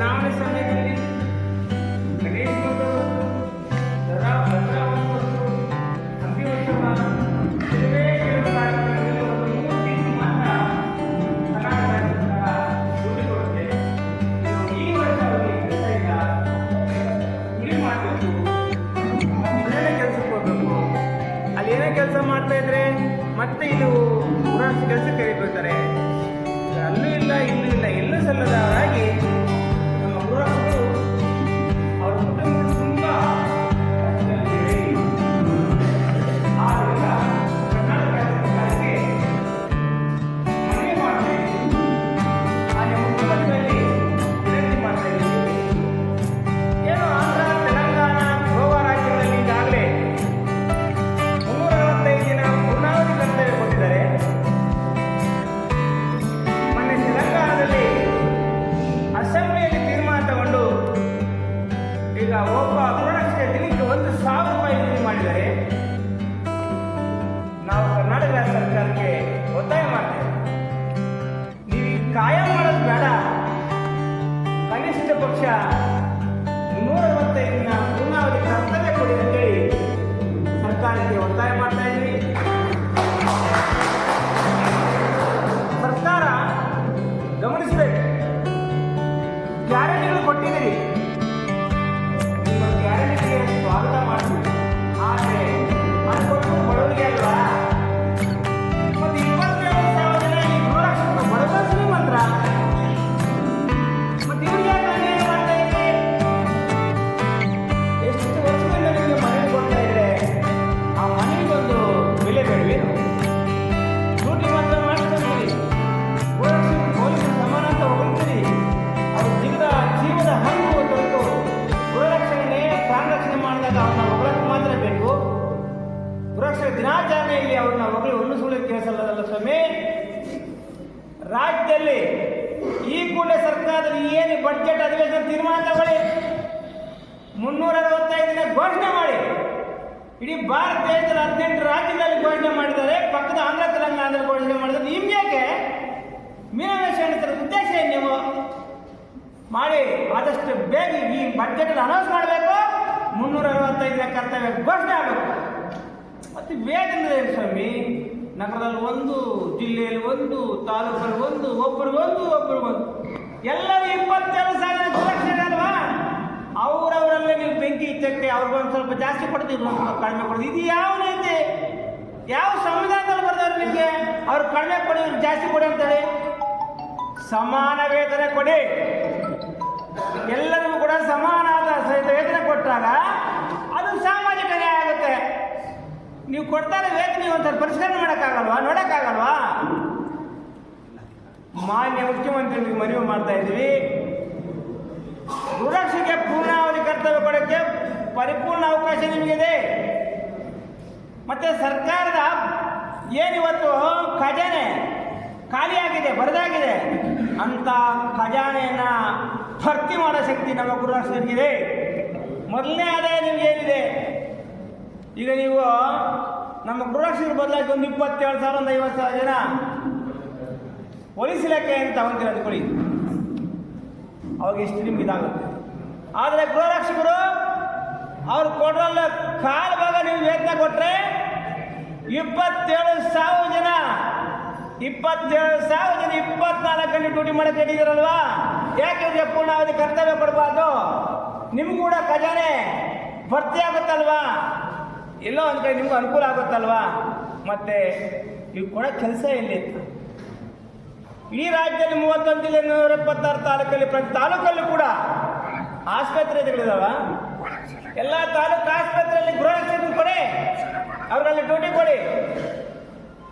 ಚುನಾವಣೆ ಸಮಯದಲ್ಲಿ ಕೆಲಸ ಮಾಡ್ತಾ ಇದ್ರೆ ಮತ್ತೆ ಇದು ಕೆಲಸಕ್ಕೆ ಕರಿಬಿಡ್ತಾರೆ ಅಲ್ಲೂ ಇಲ್ಲ, ಇಲ್ಲೂ ಇಲ್ಲ, ಎಲ್ಲೂ ಸಲ್ಲದವರಾಗಿ ಕೊಟ್ಟಿದ್ದೀರಿ. ನಿಮ್ಮ ಗ್ಯಾರಂಟಿಗೆ ಸ್ವಾಗತ ಮಾಡ್ತೀವಿ. ಆದರೆ ಅದು ಕೊಟ್ಟು ಬಡವರಿಗೆ ಅಲ್ವಾ? ಮುನ್ನೂರ ಅರವತ್ತೈದು ದಿನ ಘೋಷಣೆ ಮಾಡಿ. ಇಡೀ ಭಾರತ ದೇಶದಲ್ಲಿ ಹದಿನೆಂಟು ರಾಜ್ಯದಲ್ಲಿ ಘೋಷಣೆ ಮಾಡಿದ್ದಾರೆ. ಪಕ್ಕದ ಆಂಧ್ರ, ತೆಲಂಗಾಣದಲ್ಲಿ ಘೋಷಣೆ ಮಾಡಿದ್ರು ನಿಮ್ಗೆ ಮೀನಮೇಷ ಉದ್ದೇಶ ಏನು ನೀವು? ಮಾಡಿ, ಆದಷ್ಟು ಬೇಗ ಈ ಬಜೆಟ್ ಅನೌನ್ಸ್ ಮಾಡಬೇಕು. ಮುನ್ನೂರ ಅರವತ್ತೈದು ದಿನ ಕರ್ತವ್ಯ ಘೋಷಣೆ ಆಗಬೇಕು. ಮತ್ತು ಏನು ಸ್ವಾಮಿ? ನಗರದಲ್ಲಿ ಒಂದು, ಜಿಲ್ಲೆಯಲ್ಲಿ ಒಂದು, ತಾಲೂಕಲ್ಲಿ ಒಂದು ಒಬ್ಬರಿಗೊಂದು ಒಂದು ಎಲ್ಲರೂ ಇಪ್ಪತ್ತೆರಡು ಸಾವಿರ ಅವರವರಲ್ಲೇ ನೀವು ಬೆಂಕಿ ಇಚ್ಚಕ್ಕೆ ಅವ್ರಿಗೊಂದು ಸ್ವಲ್ಪ ಜಾಸ್ತಿ ಕೊಡ್ತೀವಿ ಸ್ವಲ್ಪ ಕಡಿಮೆ ಕೊಡ್ತೀವಿ. ಇದು ಯಾವ ರೀತಿ? ಯಾವ ಸಂವಿಧಾನದಲ್ಲಿ ಬರ್ತಾರೆ ನಿಮಗೆ? ಅವ್ರು ಕಡಿಮೆ ಕೊಡಿ ಇವ್ರಿಗೆ ಜಾಸ್ತಿ ಕೊಡಿ ಅಂತಾರೆ ಸಮಾನ ವೇತನ ಕೊಡಿ. ಎಲ್ಲರಿಗೂ ಕೂಡ ಸಹಿತ ವೇತನ ಕೊಟ್ಟಾಗ ಅದು ಸಾಮಾಜಿಕ ನ್ಯಾಯ ಆಗುತ್ತೆ. ನೀವು ಕೊಡ್ತಾರೆ ವೇತನ ಒಂಥರ ಪರಿಷ್ಕರಣೆ ಮಾಡೋಕ್ಕಾಗಲ್ವಾ? ನೋಡೋಕ್ಕಾಗಲ್ವಾ? ಮಾನ್ಯ ಮುಖ್ಯಮಂತ್ರಿ ಮನವಿ ಮಾಡ್ತಾ ಇದ್ದೀವಿ. ಗೃಹರಕ್ಷೆಗೆ ಪೂರ್ಣಾವಧಿ ಕರ್ತವ್ಯ ಕೊಡೋಕ್ಕೆ ಪರಿಪೂರ್ಣ ಅವಕಾಶ ನಿಮಗಿದೆ. ಮತ್ತೆ ಸರ್ಕಾರದ ಏನಿವತ್ತು ಖಜಾನೆ ಖಾಲಿಯಾಗಿದೆ, ಬರದಾಗಿದೆ ಅಂತ ಖಜಾನೆಯನ್ನು ಭರ್ತಿ ಮಾಡೋ ಶಕ್ತಿ ನಮ್ಮ ಗೃಹರಕ್ಷಕರಿಗಿದೆ ಮೊದಲನೇ ಆದಾಯ ನಿಮ್ಗೆ ಏನಿದೆ? ಈಗ ನೀವು ನಮ್ಮ ಗೃಹರಕ್ಷಕರ ಬದಲಾಗಿ ಒಂದು ಇಪ್ಪತ್ತೇಳು ಸಾವಿರ, ಒಂದು ಐವತ್ತು ಸಾವಿರ ಜನ ಪೊಲೀಸ್ ಇಲಾಖೆ ಅಂತ ಅವಂತೀರ ಅಂದ್ಕೊಳ್ಳಿ. ಅವಾಗ ಎಷ್ಟು ನಿಮ್ಗೆ ಇದಾಗುತ್ತೆ? ಆದರೆ ಗೃಹರಕ್ಷಕರು, ಅವ್ರು ಕೊಡಲ್ಲ ಕಾಲು ಭಾಗ ನೀವು ವೇತನ ಕೊಟ್ಟರೆ ಇಪ್ಪತ್ತೇಳು ಸಾವಿರ ಜನ, ಇಪ್ಪತ್ತೇಳು ಸಾವಿರ ಜನ ಇಪ್ಪತ್ನಾಲ್ಕು ಗಂಟೆ ಡ್ಯೂಟಿ ಮಾಡಕ್ಕೆ ಹೇಳಿದಾರಲ್ವಾ ಯಾಕೆ ಇವ್ರಿಗೆ ಪೂರ್ಣಾವಧಿ ಕರ್ತವ್ಯ ಕೊಡಬಾರ್ದು? ನಿಮ್ಗೂ ಕೂಡ ಖಜಾನೆ ಭರ್ತಿ ಆಗುತ್ತಲ್ವಾ? ಎಲ್ಲೋ ಒಂದು ಕಡೆ ನಿಮ್ಗೂ ಅನುಕೂಲ ಆಗುತ್ತಲ್ವಾ? ಮತ್ತೆ ಇವು ಕೂಡ ಕೆಲಸ ಎಲ್ಲಿ ಈ ರಾಜ್ಯದಲ್ಲಿ ಮೂವತ್ತೊಂದು ಜಿಲ್ಲೆ ನೂರ ಎಪ್ಪತ್ತಾರು ತಾಲೂಕಲ್ಲಿ, ಪ್ರತಿ ತಾಲೂಕಲ್ಲೂ ಕೂಡ ಆಸ್ಪತ್ರೆಗಳಿದಾವ ಎಲ್ಲ ತಾಲೂಕು ಆಸ್ಪತ್ರೆಯಲ್ಲಿ ಗೃಹ ರಕ್ಷಣೆ ಕೊಡಿ. ಅವ್ರಲ್ಲಿ ಡ್ಯೂಟಿ ಕೊಡಿ.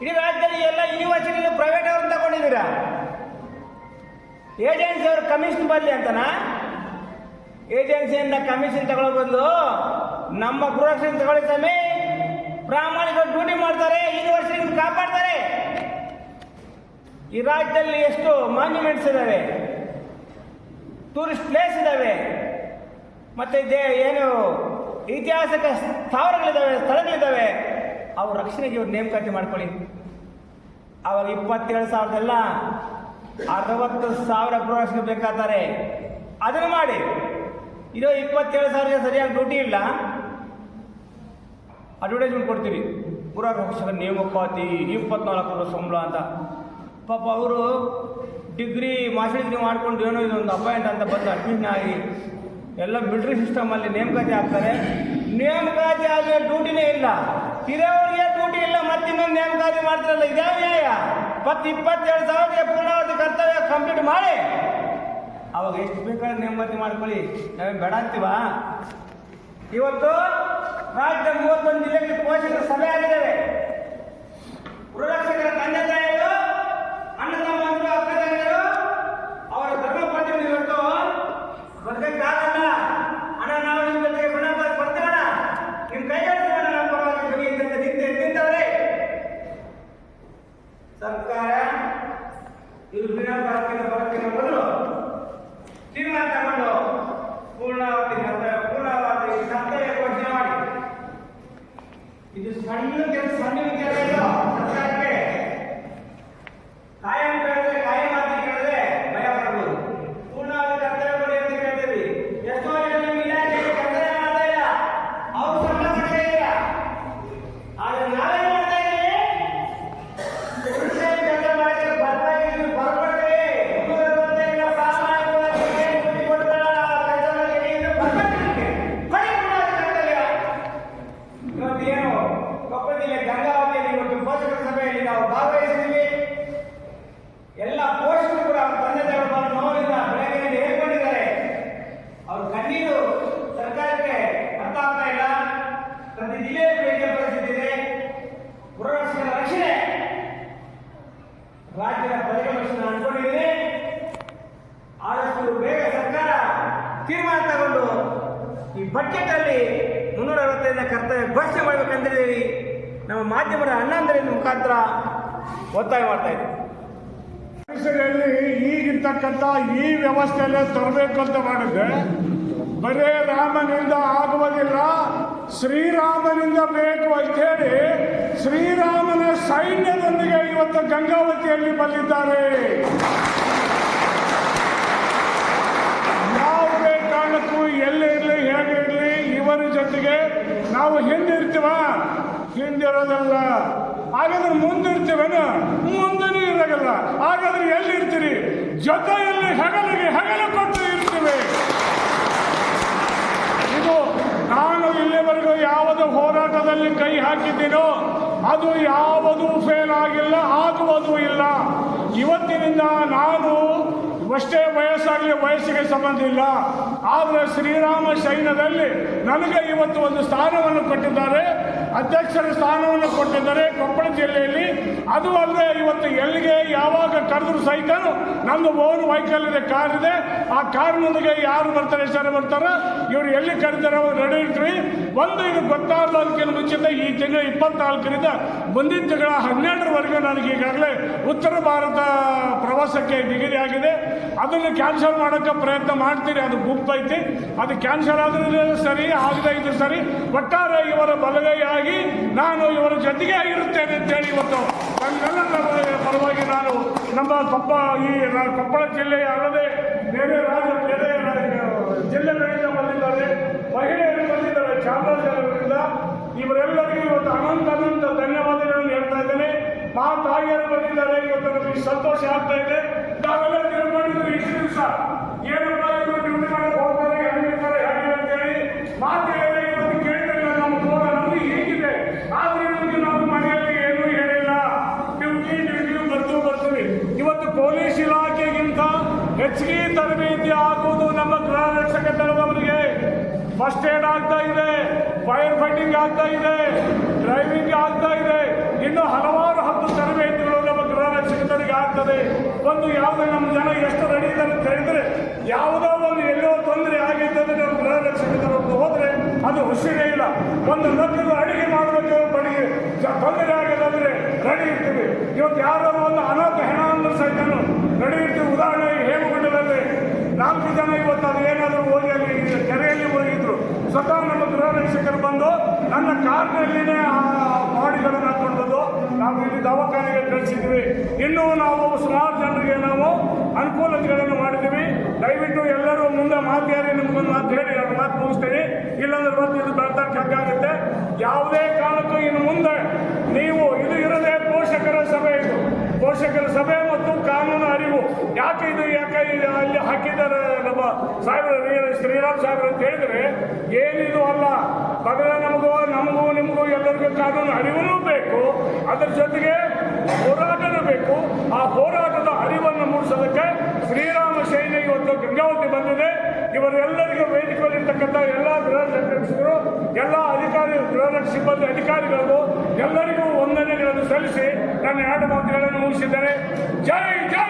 ಇಡೀ ರಾಜ್ಯದಲ್ಲಿ ಎಲ್ಲ ಯೂನಿವರ್ಸಿಟಿಗಳು ಪ್ರೈವೇಟ್ ಅವ್ರನ್ನ ತಗೊಂಡಿದ್ದೀರಾ? ಏಜೆನ್ಸಿ ಅವ್ರ ಕಮಿಷನ್ ಬರಲಿ ಅಂತನಾ? ಏಜೆನ್ಸಿಯಿಂದ ಕಮಿಷನ್ ತಗೊಳ್ಳೋ ಬದಲು ನಮ್ಮ ಗೃಹ ರಕ್ಷಣೆ ತಗೊಳ್ಳಿ ಸ್ವಾಮಿ. ಪ್ರಾಮಾಣಿಕರು ಡ್ಯೂಟಿ ಮಾಡ್ತಾರೆ ಯೂನಿವರ್ಸಿಟಿ ಕಾಪಾಡ್ತಾರೆ. ಈ ರಾಜ್ಯದಲ್ಲಿ ಎಷ್ಟು ಮಾನ್ಯುಮೆಂಟ್ಸ್ ಇದ್ದಾವೆ ಟೂರಿಸ್ಟ್ ಪ್ಲೇಸ್ ಇದ್ದಾವೆ ಮತ್ತು ದೇ ಏನು ಐತಿಹಾಸಿಕ ಸ್ಥಾವರಗಳಿದ್ದಾವೆ ಸ್ಥಳಗಳಿದ್ದಾವೆ ಅವ್ರ ರಕ್ಷಣೆಗೆ ಇವ್ರು ನೇಮಕಾತಿ ಮಾಡ್ಕೊಳ್ಳಿ. ಅವಾಗ ಇಪ್ಪತ್ತೇಳು ಸಾವಿರದೆಲ್ಲ ಅರವತ್ತು ಸಾವಿರ ಗೃಹರಕ್ಷಕ ಬೇಕಾಗ್ತಾರೆ. ಅದನ್ನು ಮಾಡಿ. ಇರೋ ಇಪ್ಪತ್ತೇಳು ಸಾವಿರ ಸರಿಯಾಗಿ ಡ್ಯೂಟಿ ಇಲ್ಲ. ಅಡ್ವರ್ಟೈಸ್ಮೆಂಟ್ ಕೊಡ್ತೀವಿ. ಪುರಾಣ ನೇಮಕಾತಿ, ಇಪ್ಪತ್ನಾಲ್ಕು ಸಂಬಳ ಅಂತ. ಪಾಪ ಅವರು ಡಿಗ್ರಿ ಮಾಸ್ಟರ್ ಡಿಗ್ರಿ ಮಾಡ್ಕೊಂಡು ಏನೋ ಇದೊಂದು ಅಪಾಯಿಂಟ್ ಅಂತ ಬಂದು ಅಡ್ಮಿಷನ್ ಆಗಿ, ಎಲ್ಲ ಮಿಲ್ಟ್ರಿ ಸಿಸ್ಟಮಲ್ಲಿ ನೇಮಕಾತಿ ಆಗ್ತಾರೆ. ನೇಮಕಾತಿ ಆದರೆ ಡ್ಯೂಟಿನೇ ಇಲ್ಲ. ಇರೋರಿಗೆ ಡ್ಯೂಟಿ ಇಲ್ಲ ಮತ್ತಿನ್ನೊಂದು ನೇಮಕಾತಿ ಮಾಡ್ತಾರಲ್ಲ, ಇದೇ ನ್ಯಾಯ. ಮತ್ತು ಇಪ್ಪತ್ತೆರಡು ಸಾವಿರ ಪೂರ್ಣಾವಧಿ ಕರ್ತವ್ಯ ಕಂಪ್ಲೀಟ್ ಮಾಡಿ. ಅವಾಗ ಎಷ್ಟು ಬೇಕಾದ್ರೆ ನೇಮಕಾತಿ ಮಾಡ್ಕೊಳ್ಳಿ. ನಾವೇನು ಬೇಡ ಅಂತೀವಾ? ಇವತ್ತು ರಾಜ್ಯದ ಮೂವತ್ತೊಂದು ಜಿಲ್ಲೆಗೆ ಪೋಷಕರ ಸಭೆ ಆಗಿದ್ದಾವೆ. ಗೃಹರಕ್ಷಕರ ತಂದೆ ತಾಯಿಗಳು ಅಣ್ಣ ತಮ್ಮಂದಿರು ಅಕ್ಕ ತಂಗಿಯರು ಅವರ ಧರ್ಮ ಪತ್ನಿ ಇವತ್ತು ಬದುಕಕ್ಕಾಗಲ್ಲ ಅಣ್ಣ ನಾವು ನಿಮ್ಮ ಜೊತೆಗೆ ಗುಣ ಬರ್ತೀವಣ್ಣ ನಿಮ್ಮ ಕೈ ಜೋಡಿಸ್ತೀವಣ್ಣ ನಮ್ಮ ಪರವಾಗಿ ಧ್ವನಿ ಇದ್ದಂತೆ ನಿಂತೆ ನಿಂತವ್ರೆ ಸರ್ಕಾರ ಇದು ಬಿನ ಬರಕಿನ ಬರಕಿನ ಮೊದಲು ತೀರ್ಮಾನ ತಗೊಂಡು ಪೂರ್ಣಾವಧಿ ಕರ್ತವ್ಯ ಪೂರ್ಣಾವಧಿ ಕರ್ತವ್ಯ ಘೋಷಣೆ ಮಾಡಿ ಇದು ಸಣ್ಣ ಕೆಲಸ ಸಣ್ಣ ವಿಚಾರ ಇಲ್ಲ ಸರ್ಕಾರಕ್ಕೆ ಕಾಯಂ ಕೇಳಿದ್ರೆ ಕಾಯಂ ಮಾತಿ ಕೇಳಿದ್ರೆ ಭಯ ಪಡ್ಬೋದು ಪೂರ್ಣಾವಧಿ ಕರ್ತವ್ಯ ಕೊಡಿ ಅಂತ ಕೇಳ್ತೀವಿ ಎಷ್ಟೋ ಜನ ನಿಮ್ಮ ಇಲಾಖೆಗೆ ಕರ್ತವ್ಯ ಮಾಡ್ತಾ ಇಲ್ಲ ಅವ್ರು ಸಂಬಳ ಕೊಡ್ತಾ ಇಲ್ಲ ಆದ್ರೆ ನಾವೇನ್ ಮಾಡ್ತಾ ಇದೀವಿ ಉಳಿತಾಯ ಕೆಲಸ ಮಾಡಿದ್ರೆ ಬರ್ತಾಯಿದ್ದೀವಿ ಬರ್ಕೊಡ್ತೀವಿ ಮುನ್ನೂರ ಅರವತ್ತೈದರ ಪ್ರಾಮಾಣಿಕವಾಗಿ ಏನು ದುಡ್ಡು ಕೊಡ್ತಾರಲ್ಲ ಆ ಕೆಲಸ ಮಾಡಿ ಇದು ಬರ್ಕೊಡ್ತೀವಿ ಕೊಡಿ ಪೂರ್ಣಾವಧಿ ಕರ್ತವ್ಯ ಇವತ್ತು ಏನು ಕೊಪ್ಪಳ ಜಿಲ್ಲೆ ಗಂಗಾವತಿಯಲ್ಲಿ ಇವತ್ತು ಪೋಷಕರ ಸಭೆಯಲ್ಲಿ ನಾವು ಭಾಗವಹಿಸಿದ್ವಿ ಎಲ್ಲ ಪೋಷಕರು ಕೂಡ ಅವ್ರ ತಂದೆ ತಾಯಿಗಳು ಬಹಳ ನೋವಿಂದ ಬೆಳಗ್ಗೆಯಿಂದ ಹೇಳ್ಕೊಂಡಿದ್ದಾರೆ ಅವ್ರ ಕಣ್ಣೀರು ಸರ್ಕಾರಕ್ಕೆ ಅರ್ಥ ಆಗ್ತಾ ಇಲ್ಲ ಪ್ರತಿ ಜಿಲ್ಲೆಯಲ್ಲಿ ಬೇಡಿಕೆ ಪರಿಸ್ಥಿತಿ ಇದೆ ಗೃಹರಕ್ಷಕರ ರಕ್ಷಣೆ ರಾಜ್ಯದ ಪ್ರಜೆಗಳ ರಕ್ಷಣೆ ಅನ್ಕೊಂಡಿದ್ದೀನಿ ಆದಷ್ಟು ಬೇಗ ಸರ್ಕಾರ ತೀರ್ಮಾನ ತಗೊಂಡು ಈ ಬಜೆಟ್ ಅಲ್ಲಿ ಮುನ್ನೂರ ಅರವತ್ತೈದನೇ ಕರ್ತವ್ಯ ಘೋಷಣೆ ಮಾಡಬೇಕಂತೇಳಿ ನಮ್ಮ ಮಾಧ್ಯಮದ ಅಣ್ಣಂದರಿನ ಮುಖಾಂತರ ಒತ್ತಾಯ ಮಾಡ್ತಾ ಇದ್ದೀವಿ ಈಗಿರ್ತಕ್ಕಂಥ ಈ ವ್ಯವಸ್ಥೆಯಲ್ಲೇ ತರಬೇಕು ಅಂತ ಮಾಡಿದ್ರೆ ಬರೇ ರಾಮನಿಂದ ಆಗುವುದಿಲ್ಲ, ಶ್ರೀರಾಮನಿಂದ ಬೇಕು ಅಂತ ಹೇಳಿ ಶ್ರೀರಾಮನ ಸೈನ್ಯದೊಂದಿಗೆ ಇವತ್ತು ಗಂಗಾವತಿಯಲ್ಲಿ ಬಂದಿದ್ದಾರೆ ಯಾವುದೇ ಕಾರಣಕ್ಕೂ ಎಲ್ಲೇ ಇರಲಿ, ಹೇಗೆ ಇರಲಿ, ಇವರ ಜೊತೆಗೆ ನಾವು ಹಿಂದಿರ್ತೀವ? ಹಿಂದಿರೋದಲ್ಲ. ಹಾಗಾದ್ರೆ ಮುಂದಿರ್ತೀವೇನು? ಮುಂದೆನೂ ಇರೋಲ್ಲ ಹಾಗಾದ್ರೆ ಎಲ್ಲಿರ್ತೀರಿ? ಜೊತೆಯಲ್ಲಿ ಹಗಲಿಗೆ ಹಗಲು ಕೊಟ್ಟು ಇರ್ತೀವಿ. ಇದು ನಾನು ಇಲ್ಲಿವರೆಗೂ ಯಾವುದು ಹೋರಾಟದಲ್ಲಿ ಕೈ ಹಾಕಿದ್ದೀನೋ, ಅದು ಯಾವುದು ಫೇಲ್ ಆಗಿಲ್ಲ, ಆಗುವುದು ಇಲ್ಲ. ಇವತ್ತಿನಿಂದ ನಾನು ವಯಸ್ಸಾಗಲಿ ವಯಸ್ಸಿಗೆ ಸಂಬಂಧ ಇಲ್ಲ. ಆದರೆ ಶ್ರೀರಾಮ ಸೈನ್ಯದಲ್ಲಿ ನನಗೆ ಇವತ್ತು ಒಂದು ಸ್ಥಾನವನ್ನು ಕೊಟ್ಟಿದ್ದಾರೆ. ಅಧ್ಯಕ್ಷರ ಸ್ಥಾನವನ್ನು ಕೊಟ್ಟಿದ್ದಾರೆ ಕೊಪ್ಪಳ ಜಿಲ್ಲೆಯಲ್ಲಿ. ಅದು ಅಲ್ಲದೆ ಇವತ್ತು ಎಲ್ಲಿಗೆ, ಯಾವಾಗ ಕರೆದ್ರು ಸಹಿತ ನಂದು ಓನ್ ವೆಹಿಕಲ್ ಕಾರ್ ಆ ಕಾರ್ನೊಂದಿಗೆ ಯಾರು ಬರ್ತಾರೆ ಸರ್ ಬರ್ತಾರೆ, ಇವರು ಎಲ್ಲಿ ಕರೀತಾರೆ ಅವ್ರು ಇರ್ತೀವಿ ಒಂದು ಇದು ಗೊತ್ತಾಗಲಿಕ್ಕಿಂತ ಮುಂಚಿತ ಈ ತಿಂಗಳ ಇಪ್ಪತ್ನಾಲ್ಕರಿಂದ ಮುಂದಿನ ತಿಂಗಳ ಹನ್ನೆರಡರವರೆಗೆ ನನಗೆ ಈಗಾಗಲೇ ಉತ್ತರ ಭಾರತ ಪ್ರವಾಸಕ್ಕೆ ನಿಗದಿಯಾಗಿದೆ ಅದನ್ನು ಕ್ಯಾನ್ಸಲ್ ಮಾಡೋಕ್ಕೆ ಪ್ರಯತ್ನ ಮಾಡ್ತೀರಿ, ಅದು ಗುಂಪು ಐತಿ. ಅದು ಕ್ಯಾನ್ಸಲ್ ಆದ್ರೆ ಸರಿ, ಆಗದೇ ಇದ್ರೆ ಸರಿ, ಒಟ್ಟಾರೆ ಇವರ ಬಲಗೈಯಾಗಿ ನಾನು ಇವರ ಜೊತೆಗೆ ಆಗಿರುತ್ತೇನೆ ಅಂತೇಳಿ ಇವತ್ತು ನನ್ನೆಲ್ಲ ಪರವಾಗಿ ನಾನು ನಮ್ಮ ಕೊಪ್ಪ, ಈ ಕೊಪ್ಪಳ ಜಿಲ್ಲೆಯ ಅಲ್ಲದೆ ಬೇರೆ ರಾಜ್ಯ ಬೇರೆ ರಾ- ಜಿಲ್ಲೆಗಳಿಂದ ಬಂದಿದ್ದಾರೆ ಮಹಿಳೆಯರು ಬಂದಿದ್ದಾರೆ ಚಾಮರಾಜನಗರದಿಂದ ಇವರೆಲ್ಲರಿಗೂ ಇವತ್ತು ಅನಂತ ಅನಂತ ಧನ್ಯವಾದಗಳನ್ನು ಹೇಳ್ತಾ ಇದ್ದೇನೆ ಮಾ ತಾಯಿಯರು ಬಂದಿದ್ದಾರೆ ಇವತ್ತು ಸಂತೋಷ ಆಗ್ತಾ ಇದೆ ನಾವೆಲ್ಲ ತಿಳ್ಕೊಂಡಿದ್ವಿ ಇಷ್ಟು ದಿವಸ. ಏನಪ್ಪ ಇವರು ಡ್ಯೂಟಿ ಮಾಡಕ್ಕೆ ಹೋಗ್ತಾರೆ ಹೆಂಗಿರ್ತಾರೆ ಮಾತು ಇವತ್ತು ಕೇಳಿದ್ರೆ ನಮ್ಮ ಕೋರ ನಮಗೆ ಹೀಗಿದೆ. ಆದ್ರೆ ನಮಗೆ ನಾವು ಮನೆಯಲ್ಲಿ ಏನೂ ಹೇಳಿಲ್ಲ. ಡ್ಯೂಟಿ ಡ್ಯೂಟಿ ಬರ್ತು ಬರ್ತೀವಿ ಇವತ್ತು ಪೊಲೀಸ್ ಇಲಾಖೆಗಿಂತ ಹೆಚ್ಚಿಗೆ ತರಬೇತಿ ಆಗುವುದು ನಮ್ಮ ಗೃಹ ರಕ್ಷಕ ದಳದವರಿಗೆ ಫಸ್ಟ್ ಏಡ್ ಆಗ್ತಾ ಇದೆ ಫೈರ್ ಫೈಟಿಂಗ್ ಆಗ್ತಾ ಇದೆ ಡ್ರೈವಿಂಗ್ ಆಗ್ತಾ ಇದೆ. ಇನ್ನು ಹಲವಾರು ಹತ್ತು ತರಬೇತಿಗಳು ನಮ್ಮ ಗೃಹ ರಕ್ಷಕರಿಗೆ ಆಗ್ತದೆ ಒಂದು ಯಾವುದೇ ನಮ್ಮ ಜನ ಎಷ್ಟು ರೆಡಿ ಇದ್ದಾರೆ ಅಂತ ಹೇಳಿದ್ರೆ, ಯಾವುದೋ ಒಂದು ಎಲ್ಲೋ ತೊಂದರೆ ಆಗೈತೆ ನಾವು ನಮ್ಮ ಗೃಹ ರಕ್ಷಕರು ಹೋದ್ರೆ ಅದು ಹುಷಿರೇ ಇಲ್ಲ. ಒಂದು ನಕ್ಕಲು ಅಡಿಗೆ ಮಾಡಬೇಕು ಬಡಿಗೆ ಜ- ತೊಂದರೆ ಆಗದಂದ್ರೆ ರೆಡಿ ಇರ್ತೀವಿ. ಇವತ್ತು ಯಾರೋ ಒಂದು ಅನಾಥ ಹೆಣ ಅಂದ್ರೆ ಸಹಿತ ರೆಡಿ ಇರ್ತೀವಿ. ಉದಾಹರಣೆ ಹೇಮಗುಂಡದಲ್ಲಿ ನಾಲ್ಕು ಜನ ಇವತ್ತು ಅದು ಏನಾದರೂ ಹೋಗಿ ಅಲ್ಲಿ ಕೆರೆಯಲ್ಲಿ ಹೋಗಿದ್ರು. ಸ್ವತಃ ನಮ್ಮ ಗೃಹ ರಕ್ಷಕರು ಬಂದು ನನ್ನ ಕಾರ್ನಲ್ಲಿನೇ ಆ ಬಾಡಿಗಳನ್ನು ಹಾಕೊಂಡು ಬಂದು ನಾವು ಇಲ್ಲಿ ದವಾಖಾನೆಗೆ ಇನ್ನು ನಾವು ಸುಮಾರು ಜನರಿಗೆ ನಾವು ಅನುಕೂಲತೆಗಳನ್ನು ಮಾಡಿದ್ದೀವಿ. ದಯವಿಟ್ಟು ಎಲ್ಲರೂ ಮುಂದೆ ಮಾತಾಡಿ ನಿಮ್ಗೊಂದು ಮಾತು ಹೇಳಿ, ಎರಡು ಮಾತು ಮುಗಿಸ್ತೀವಿ ಇಲ್ಲಾಂದ್ರೆ ಮತ್ತೆ ಇದು ಬೆಳ್ತಕ್ಕೆ ಹಂಗಾಗುತ್ತೆ ಯಾವುದೇ ಕಾರಣಕ್ಕೂ ಇನ್ನು ಮುಂದೆ ನೀವು ಇದು ಇರದೆ ಪೋಷಕರ ಸಭೆ ಇದು. ಪೋಷಕರ ಸಭೆ ಮತ್ತು ಕಾನೂನು ಅರಿವು. ಯಾಕೆ ಇದು, ಯಾಕೆ ಅಲ್ಲಿ ಹಾಕಿದ್ದಾರೆ ನಮ್ಮ ಸಾಹೇಬರ ಶ್ರೀರಾಮ್ ಸಾಹೇಬರು ಅಂತ ಹೇಳಿದ್ರೆ, ಏನಿದು ಅಲ್ಲ. ಬಗ್ಗೆ ನಮಗೂ ನಮಗೂ, ನಿಮಗೂ ಎಲ್ಲರಿಗೂ ಕಾನೂನು ಅರಿವು ಬೇಕು. ಅದರ ಜೊತೆಗೆ ಹೋರಾಟನೂ ಬೇಕು. ಆ ಹೋರಾಟದ ಅರಿವನ್ನು ಮೂಡಿಸೋದಕ್ಕೆ ಶ್ರೀರಾಮ ಸೇನೆ ಇವತ್ತು ಗಂಗಾವತಿ ಬಂದಿದೆ. ಇವರೆಲ್ಲರಿಗೂ ವೇದಿಕೆಯಲ್ಲಿರ್ತಕ್ಕಂಥ ಎಲ್ಲ ಗೃಹ ರಕ್ಷಕರು ಎಲ್ಲ ಅಧಿಕಾರಿ, ಗೃಹ ಸಿಬ್ಬಂದಿ ಅಧಿಕಾರಿಗಳು ಎಲ್ಲರಿಗೂ ವಂದನೆಗಳನ್ನು ಸಲ್ಲಿಸಿ ನನ್ನ ಎರಡು ಮಾತುಗಳನ್ನು ಮುಗಿಸಿದ್ದಾರೆ. ಜೈ ಜೈ